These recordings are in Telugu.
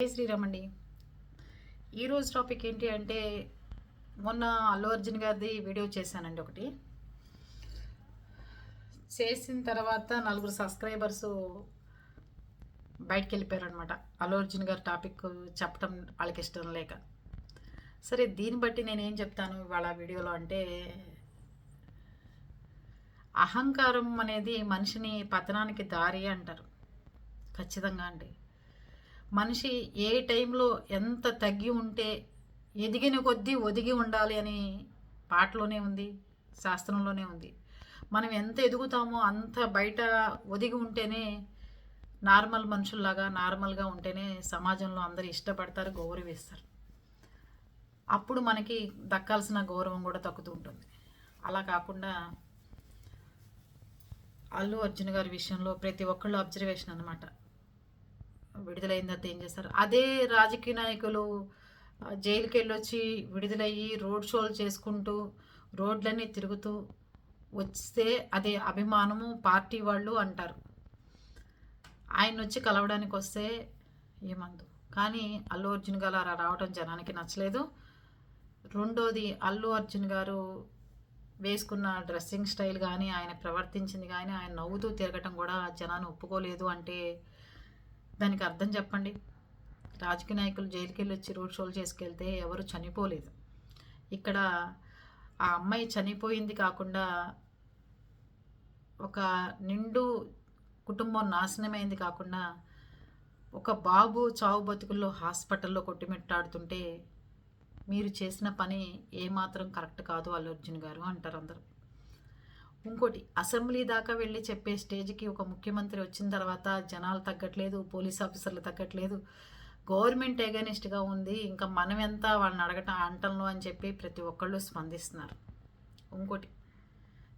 జై శ్రీరామ్ అండి ఈరోజు టాపిక్ ఏంటి అంటే మొన్న అల్లు అర్జున్ గారిది వీడియో చేశానండి ఒకటి. చేసిన తర్వాత నలుగురు సబ్స్క్రైబర్స్ బయటికి వెళ్ళిపోయారనమాట అల్లు అర్జున్ గారి టాపిక్ చెప్పడం వాళ్ళకి ఇష్టం లేక. సరే దీన్ని బట్టి నేనేం చెప్తాను ఇవాళ వీడియోలో అంటే అహంకారం అనేది మనిషిని పతనానికి దారి అంటారు. ఖచ్చితంగా అండి. మనిషి ఏ టైంలో ఎంత తగ్గి ఉంటే ఎదిగిన కొద్దీ ఒదిగి ఉండాలి అని పాటలోనే ఉంది శాస్త్రంలోనే ఉంది. మనం ఎంత ఎదుగుతామో అంత బయట ఒదిగి ఉంటేనే నార్మల్ మనుషుల్లాగా నార్మల్గా ఉంటేనే సమాజంలో అందరు ఇష్టపడతారు గౌరవిస్తారు. అప్పుడు మనకి దక్కాల్సిన గౌరవం కూడా తగ్గుతూ ఉంటుంది. అలా కాకుండా అల్లు అర్జున్ గారి విషయంలో ప్రతి ఒక్కళ్ళు అబ్జర్వేషన్ అనమాట విడుదలైన తర్వాత ఏం చేస్తారు? అదే రాజకీయ నాయకులు జైలుకి వెళ్ళొచ్చి విడుదలయ్యి రోడ్ షోలు చేసుకుంటూ రోడ్లన్నీ తిరుగుతూ వస్తే అదే అభిమానము పార్టీ వాళ్ళు అంటారు. ఆయన వచ్చి కలవడానికి వస్తే ఏమందు కానీ అల్లు అర్జున్ గారు అలా రావడం జనానికి నచ్చలేదు. రెండోది అల్లు అర్జున్ గారు వేసుకున్న డ్రెస్సింగ్ స్టైల్ కానీ ఆయన ప్రవర్తించింది కానీ ఆయన నవ్వుతూ తిరగటం కూడా జనాన్ని ఒప్పుకోలేదు అంటే దానికి అర్థం చెప్పండి. రాజకీయ నాయకులు జైలుకి వెళ్ళి వచ్చి రోడ్ షోలు చేసుకెళ్తే ఎవరు చనిపోలేదు. ఇక్కడ ఆ అమ్మాయి చనిపోయింది కాకుండా ఒక నిండు కుటుంబం నాశనమైంది కాకుండా ఒక బాబు చావు బతుకుల్లో హాస్పిటల్లో కొట్టిమిట్టాడుతుంటే మీరు చేసిన పని ఏమాత్రం కరెక్ట్ కాదు అల్లు అర్జున్ గారు అంటారు అందరూ. ఇంకోటి అసెంబ్లీ దాకా వెళ్ళి చెప్పే స్టేజ్కి ఒక ముఖ్యమంత్రి వచ్చిన తర్వాత జనాలు తగ్గట్లేదు పోలీస్ ఆఫీసర్లు తగ్గట్లేదు. గవర్నమెంట్ ఎగనిస్ట్గా ఉంది ఇంకా మనం ఎంత వాళ్ళని అడగటం అంటలను అని చెప్పి ప్రతి ఒక్కళ్ళు స్పందిస్తున్నారు. ఇంకోటి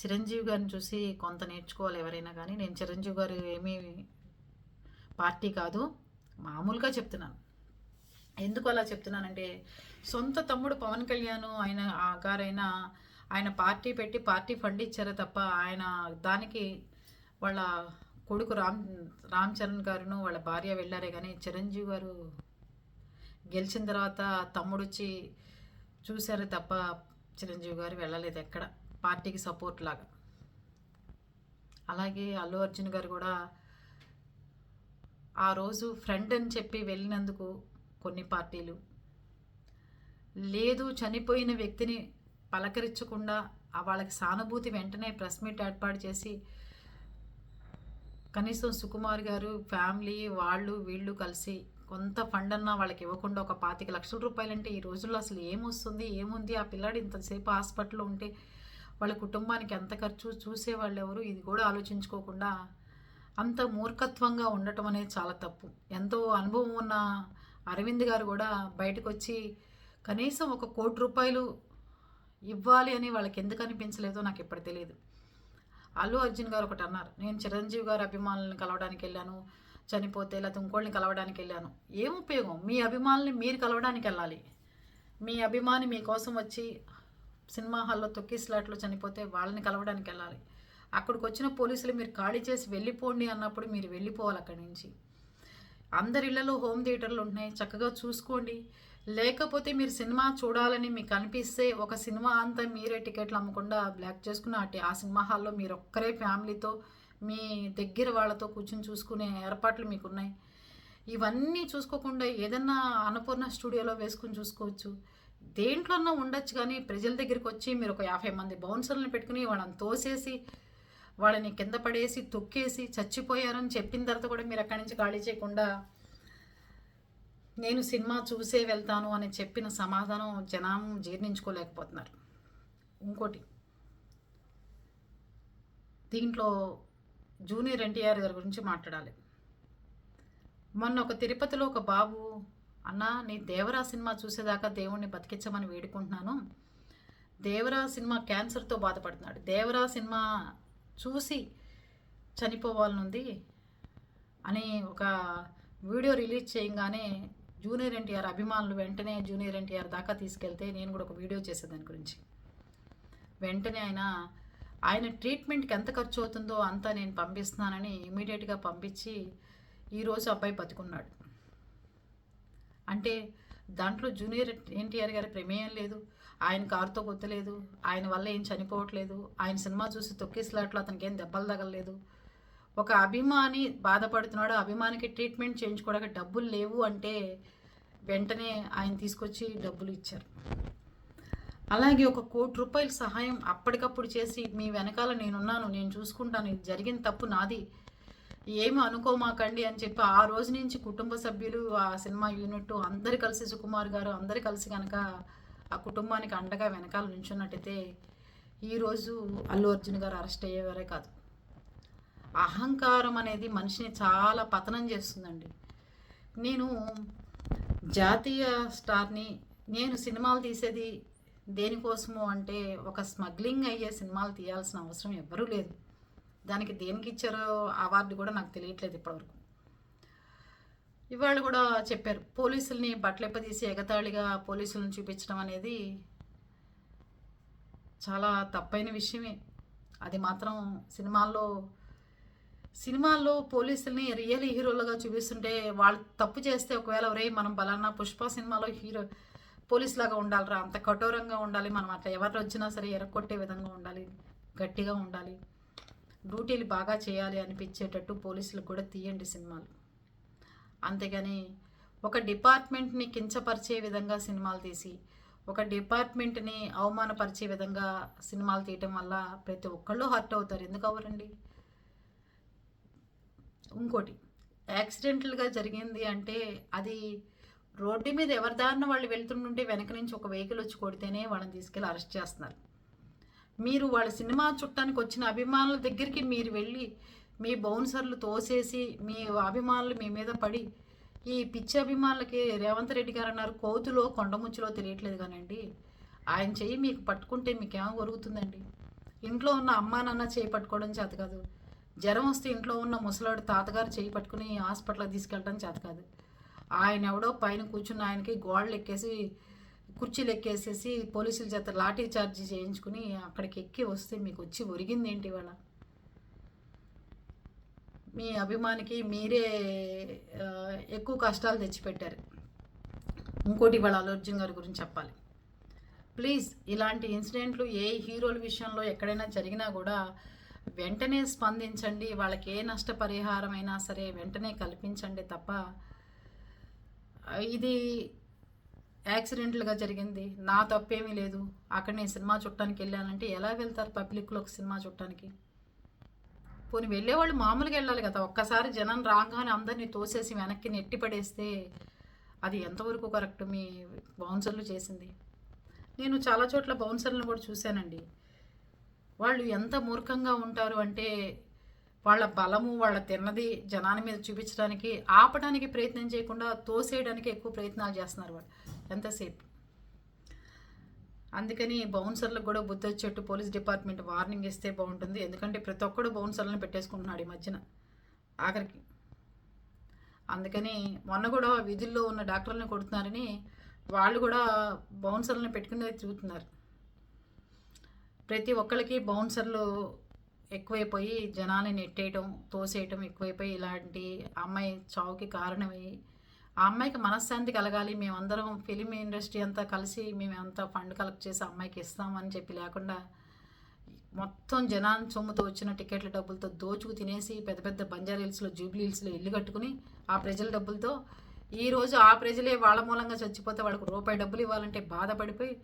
చిరంజీవి గారిని చూసి కొంత నేర్చుకోవాలి ఎవరైనా కానీ. నేను చిరంజీవి గారు ఏమీ పార్టీ కాదు మామూలుగా చెప్తున్నాను. ఎందుకు అలా చెప్తున్నానంటే సొంత తమ్ముడు పవన్ కళ్యాణ్ ఆయన ఆ గారైనా ఆయన పార్టీ పెట్టి పార్టీ ఫండ్ ఇచ్చారే తప్ప ఆయన దానికి వాళ్ళ కొడుకు రామ్ రామ్ చరణ్ గారును వాళ్ళ భార్య వెళ్ళారే కానీ చిరంజీవి గారు గెలిచిన తర్వాత తమ్ముడు వచ్చి చూశారు తప్ప చిరంజీవి గారు వెళ్ళలేదు ఎక్కడ. పార్టీకి సపోర్ట్ లాగా. అలాగే అల్లు అర్జున్ గారు కూడా ఆ రోజు ఫ్రెండ్ అని చెప్పి వెళ్ళినందుకు కొన్ని పార్టీలు. లేదు చనిపోయిన వ్యక్తిని పలకరించకుండా వాళ్ళకి సానుభూతి వెంటనే ప్రెస్ మీట్ ఏర్పాటు చేసి కనీసం సుకుమార్ గారు ఫ్యామిలీ వాళ్ళు వీళ్ళు కలిసి కొంత ఫండ్ అన్నా వాళ్ళకి ఇవ్వకుండా ఒక పాతిక లక్షల రూపాయలంటే ఈ రోజుల్లో అసలు ఏమొస్తుంది? ఏముంది? ఆ పిల్లాడు ఇంతసేపు హాస్పిటల్లో ఉంటే వాళ్ళ కుటుంబానికి ఎంత ఖర్చు? చూసేవాళ్ళు ఎవరు? ఇది కూడా ఆలోచించుకోకుండా అంత మూర్ఖత్వంగా ఉండటం అనేది చాలా తప్పు. ఎంతో అనుభవం ఉన్న అరవింద్ గారు కూడా బయటకు వచ్చి కనీసం ఒక కోటి రూపాయలు ఇవ్వాలి అని వాళ్ళకి ఎందుకు అనిపించలేదో నాకు ఇప్పుడు తెలియదు. అల్లు అర్జున్ గారు ఒకటి అన్నారు నేను చిరంజీవి గారు అభిమానులను కలవడానికి వెళ్ళాను చనిపోతే లేకపోతే ఇంకోళ్ళని కలవడానికి వెళ్ళాను. ఏం ఉపయోగం? మీ అభిమానుల్ని మీరు కలవడానికి వెళ్ళాలి. మీ అభిమాని మీకోసం వచ్చి సినిమా హాల్లో తొక్కిస్లాట్లో చనిపోతే వాళ్ళని కలవడానికి వెళ్ళాలి. అక్కడికి వచ్చిన పోలీసులు మీరు ఖాళీ చేసి వెళ్ళిపోండి అన్నప్పుడు మీరు వెళ్ళిపోవాలి అక్కడి నుంచి. అందరి ఇళ్ళలో హోమ్ థియేటర్లు ఉంటున్నాయి చక్కగా చూసుకోండి. లేకపోతే మీరు సినిమా చూడాలని మీకు అనిపిస్తే ఒక సినిమా అంతా మీరే టికెట్లు అమ్మకుండా బ్లాక్ చేసుకుని అటు ఆ సినిమా హాల్లో మీరు ఒక్కరే ఫ్యామిలీతో మీ దగ్గర వాళ్ళతో కూర్చొని చూసుకునే ఏర్పాట్లు మీకు ఉన్నాయి ఇవన్నీ చూసుకోకుండా ఏదన్నా అన్నపూర్ణ స్టూడియోలో వేసుకుని చూసుకోవచ్చు. దేంట్లోనో ఉండొచ్చు కానీ ప్రజల దగ్గరికి వచ్చి మీరు ఒక యాభై మంది బౌన్సర్లను పెట్టుకుని వాళ్ళని తోసేసి వాళ్ళని కింద పడేసి తొక్కేసి చచ్చిపోయారని చెప్పిన తర్వాత కూడా మీరు అక్కడి నుంచి ఖాళీ చేయకుండా నేను సినిమా చూసే వెళ్తాను అని చెప్పిన సమాధానం జనం జీర్ణించుకోలేకపోతున్నారు. ఇంకోటి దీంట్లో జూనియర్ ఎన్టీఆర్ గారి గురించి మాట్లాడాలి. మొన్న ఒక తిరుపతిలో ఒక బాబు అన్న నీ దేవరా సినిమా చూసేదాకా దేవుణ్ణి బతికించమని వేడుకుంటున్నాను. దేవరా సినిమా క్యాన్సర్తో బాధపడుతున్నాడు. దేవరా సినిమా చూసి చనిపోవాలనుంది అని ఒక వీడియో రిలీజ్ చేయగానే జూనియర్ ఎన్టీఆర్ అభిమానులు వెంటనే జూనియర్ ఎన్టీఆర్ దాకా తీసుకెళ్తే నేను కూడా ఒక వీడియో చేసే దాని గురించి. వెంటనే ఆయన ఆయన ట్రీట్మెంట్కి ఎంత ఖర్చు అవుతుందో అంతా నేను పంపిస్తున్నానని ఇమీడియట్గా పంపించి ఈరోజు అబ్బాయి బతుకున్నాడు. అంటే దాంట్లో జూనియర్ ఎన్టీఆర్ గారి ప్రమేయం లేదు ఆయన కారుతో గుద్దలేదు ఆయన వల్ల ఏం చనిపోవట్లేదు ఆయన సినిమా చూసి తొక్కిసలాట్లో అతనికి ఏం దెబ్బలు తగలలేదు. ఒక అభిమాని బాధపడుతున్నాడు అభిమానికి ట్రీట్మెంట్ చేయించుకోవడానికి డబ్బులు లేవు అంటే వెంటనే ఆయన తీసుకొచ్చి డబ్బులు ఇచ్చారు. అలాగే ఒక కోటి రూపాయల సహాయం అప్పటికప్పుడు చేసి మీ వెనకాల నేనున్నాను నేను చూసుకుంటాను ఇది జరిగిన తప్పు నాది. ఏమి అనుకోమాకండి అని చెప్పి ఆ రోజు నుంచి కుటుంబ సభ్యులు ఆ సినిమా యూనిట్ అందరు కలిసి సుకుమార్ గారు అందరు కలిసి కనుక ఆ కుటుంబానికి అండగా వెనకాల నుంచున్నట్టయితే ఈరోజు అల్లు అర్జున్ గారు అరెస్ట్ అయ్యేవారే కాదు. అహంకారం అనేది మనిషిని చాలా పతనం చేస్తుందండి. నేను జాతీయ స్టార్ని నేను సినిమాలు తీసేది దేనికోసము అంటే ఒక స్మగ్లింగ్ అయ్యే సినిమాలు తీయాల్సిన అవసరం ఎవ్వరూ లేదు. దానికి దేనికి ఇచ్చారో అవార్డు కూడా నాకు తెలియట్లేదు ఇప్పటివరకు. ఇవాళ కూడా చెప్పారు పోలీసుల్ని బట్టలెప్పదీసి ఎగతాళిగా పోలీసులను చూపించడం అనేది చాలా తప్పైన విషయమే. అది మాత్రం సినిమాల్లో సినిమాల్లో పోలీసుల్ని రియల్ హీరోలుగా చూపిస్తుంటే వాళ్ళు తప్పు చేస్తే ఒకవేళ ఒరే మనం బలానా పుష్ప సినిమాలో హీరో పోలీస్ లాగా ఉండాలిరా అంత కఠోరంగా ఉండాలి మనం అట్లా ఎవరు వచ్చినా సరే ఎరగొట్టే విధంగా ఉండాలి గట్టిగా ఉండాలి డ్యూటీలు బాగా చేయాలి అనిపించేటట్టు పోలీసులు కూడా తీయండి సినిమాలు. అంతేగాని ఒక డిపార్ట్మెంట్ని కించపరిచే విధంగా సినిమాలు తీసి ఒక డిపార్ట్మెంట్ని అవమానపరిచే విధంగా సినిమాలు తీయటం వల్ల ప్రతి ఒక్కళ్ళు హర్ట్ అవుతారు. ఎందుకు అవ్వరండి? ఇంకోటి యాక్సిడెంటల్గా జరిగింది అంటే అది రోడ్డు మీద ఎవరి దారిన వాళ్ళు వెళ్తుంటుంటే వెనక నుంచి ఒక వెహికల్ వచ్చి కొడితేనే వాళ్ళని తీసుకెళ్ళి అరెస్ట్ చేస్తున్నారు. మీరు వాళ్ళ సినిమా చుట్టానికి వచ్చిన అభిమానుల దగ్గరికి మీరు వెళ్ళి మీ బౌన్సర్లు తోసేసి మీ అభిమానులు మీ మీద పడి ఈ పిచ్చి అభిమానులకి రేవంత్ రెడ్డి గారు అన్నారు కోతులో కొండముచ్చులో తెలియట్లేదు కానండి. ఆయన చెయ్యి మీకు పట్టుకుంటే మీకేమో కొరుగుతుందండి ఇంట్లో ఉన్న అమ్మా నాన్న చేయి పట్టుకోవడం చేత కాదు. జ్వరం వస్తే ఇంట్లో ఉన్న ముసలాడు తాతగారు చేయి పట్టుకుని హాస్పిటల్కి తీసుకెళ్ళడం చేత కాదు. ఆయన ఎవడో పైన కూర్చున్న ఆయనకి గోడలు ఎక్కేసి కుర్చీలు ఎక్కేసేసి పోలీసుల చేత లాఠీ చార్జ్ చేయించుకుని అక్కడికి ఎక్కి వస్తే మీకు వచ్చి ఒరిగింది ఏంటి ఇవాళ? మీ అభిమానికి మీరే ఎక్కువ కష్టాలు తెచ్చిపెట్టారు. ఇంకోటి ఇవాళ అల్లు అర్జున్ గారి గురించి చెప్పాలి. ప్లీజ్ ఇలాంటి ఇన్సిడెంట్లు ఏ హీరోల విషయంలో ఎక్కడైనా జరిగినా కూడా వెంటనే స్పందించండి వాళ్ళకి ఏ నష్టపరిహారం అయినా సరే వెంటనే కల్పించండి తప్ప ఇది యాక్సిడెంట్లుగా జరిగింది. నా తప్పేమీ లేదు. అక్కడ నేను సినిమా చుట్టానికి వెళ్ళానంటే ఎలా వెళ్తారు పబ్లిక్లో ఒక సినిమా చుట్టానికి పోనీ వెళ్ళేవాళ్ళు మామూలుగా వెళ్ళాలి కదా. ఒక్కసారి జనం రాగానే అందరినీ తోసేసి వెనక్కి నెట్టి పడేస్తే అది ఎంతవరకు కరెక్ట్ మీ బౌన్సర్లు చేసింది? నేను చాలా చోట్ల బౌన్సర్లను కూడా చూశానండి. వాళ్ళు ఎంత మూర్ఖంగా ఉంటారు అంటే వాళ్ళ బలము వాళ్ళ తిన్నది జనాన్ని మీద చూపించడానికి ఆపడానికి ప్రయత్నం చేయకుండా తోసేయడానికి ఎక్కువ ప్రయత్నాలు చేస్తున్నారు వాళ్ళు. ఎంతసేపు? అందుకని బౌన్సర్లకు కూడా బుద్ధి వచ్చేట్టు పోలీస్ డిపార్ట్మెంట్ వార్నింగ్ ఇస్తే బాగుంటుంది. ఎందుకంటే ప్రతి ఒక్కడు బౌన్సర్లను పెట్టేసుకుంటున్నాడు ఈ మధ్యన ఆఖరికి. అందుకని మొన్న కూడా విధుల్లో ఉన్న డాక్టర్లను కొడుతున్నారని వాళ్ళు కూడా బౌన్సర్లను పెట్టుకునే తిరుగుతున్నారు. ప్రతి ఒక్కరికి బౌన్సర్లు ఎక్కువైపోయి జనాన్ని నెట్టేయటం తోసేయటం ఎక్కువైపోయి ఇలాంటి అమ్మాయి చావుకి కారణమై ఆ అమ్మాయికి మనశ్శాంతి కలగాలి మేమందరం ఫిలిం ఇండస్ట్రీ అంతా కలిసి మేమంతా ఫండ్ కలెక్ట్ చేసి అమ్మాయికి ఇస్తామని చెప్పి లేకుండా మొత్తం జనాన్ని సొమ్ముతో వచ్చిన టికెట్ల డబ్బులతో దోచుకు తినేసి పెద్ద పెద్ద బంజారా హిల్స్లో జూబ్లీ హిల్స్లో ఇల్లు కట్టుకుని ఆ ప్రజల డబ్బులతో ఈరోజు ఆ ప్రజలే వాళ్ళ మూలంగా చచ్చిపోతే వాళ్ళకు రూపాయి డబ్బులు ఇవ్వాలంటే బాధపడిపోయి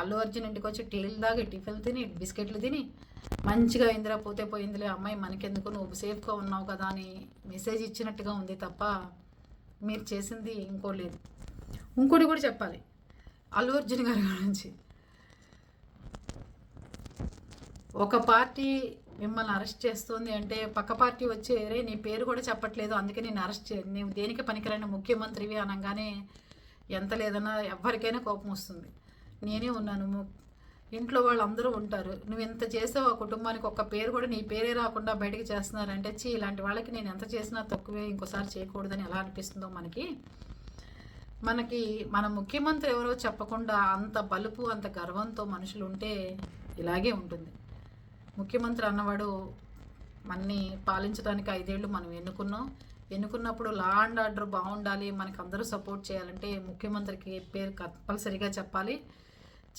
అల్లు అర్జున్ ఇంటికి వచ్చి టీలు దాగి టిఫిన్లు తిని బిస్కెట్లు తిని మంచిగా ఇందిరా పోతే పోయిందిలే అమ్మాయి మనకెందుకు? నువ్వు సేఫ్గా ఉన్నావు కదా అని మెసేజ్ ఇచ్చినట్టుగా ఉంది తప్ప మీరు చేసింది ఇంకో లేదు. ఇంకోటి కూడా చెప్పాలి. అల్లు అర్జున్ గారి గురించి. ఒక పార్టీ మిమ్మల్ని అరెస్ట్ చేస్తుంది అంటే పక్క పార్టీ వచ్చి రే నీ పేరు కూడా చెప్పట్లేదు అందుకే నేను అరెస్ట్ చే నీవు దేనికి పనికిరాని ముఖ్యమంత్రివి అనగానే ఎంత లేదన్నా ఎవరికైనా కోపం వస్తుంది. నేనే ఉన్నాను. ఇంట్లో వాళ్ళందరూ ఉంటారు. నువ్వు ఎంత చేసావు ఆ కుటుంబానికి ఒక్క పేరు కూడా నీ పేరే రాకుండా బయటకు చేస్తున్నారంటే చీ ఇలాంటి వాళ్ళకి నేను ఎంత చేసినా తక్కువే ఇంకోసారి చేయకూడదని ఎలా అనిపిస్తుందో మనకి. మనకి మన ముఖ్యమంత్రి ఎవరో చెప్పకుండా అంత బలుపు అంత గర్వంతో మనుషులు ఉంటే ఇలాగే ఉంటుంది. ముఖ్యమంత్రి అన్నవాడు మనని పాలించడానికి ఐదేళ్ళు మనం ఎన్నుకున్నాం. ఎన్నుకున్నప్పుడు లా అండ్ ఆర్డర్ బాగుండాలి మనకు అందరూ సపోర్ట్ చేయాలంటే ముఖ్యమంత్రికి పేరు కంపల్సరిగా చెప్పాలి.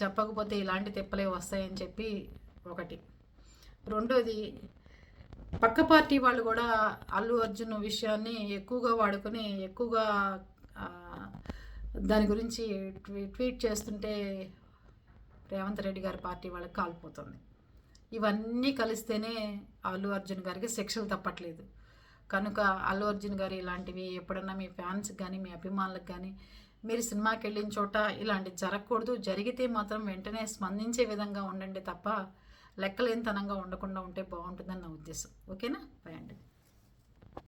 చెప్పకపోతే ఇలాంటి తెప్పలే వస్తాయని చెప్పి ఒకటి. రెండోది పక్క పార్టీ వాళ్ళు కూడా అల్లు అర్జున్ విషయాన్ని ఎక్కువగా వాడుకొని ఎక్కువగా దాని గురించి ట్వీట్ చేస్తుంటే రేవంత్ రెడ్డి గారి పార్టీ వాళ్ళకి కాలిపోతుంది. ఇవన్నీ కలిస్తేనే అల్లు అర్జున్ గారికి శిక్షలు తప్పట్లేదు. కనుక అల్లు అర్జున్ గారు ఇలాంటివి ఎప్పుడన్నా మీ ఫ్యాన్స్కి కానీ మీ అభిమానులకు కానీ మీరు సినిమాకి వెళ్ళిన చోట ఇలాంటివి జరగకూడదు. జరిగితే మాత్రం వెంటనే స్పందించే విధంగా ఉండండి తప్ప లెక్కలేనితనంగా ఉండకుండా ఉంటే బాగుంటుందని నా ఉద్దేశం. ఓకేనా? బాయ్ అండి.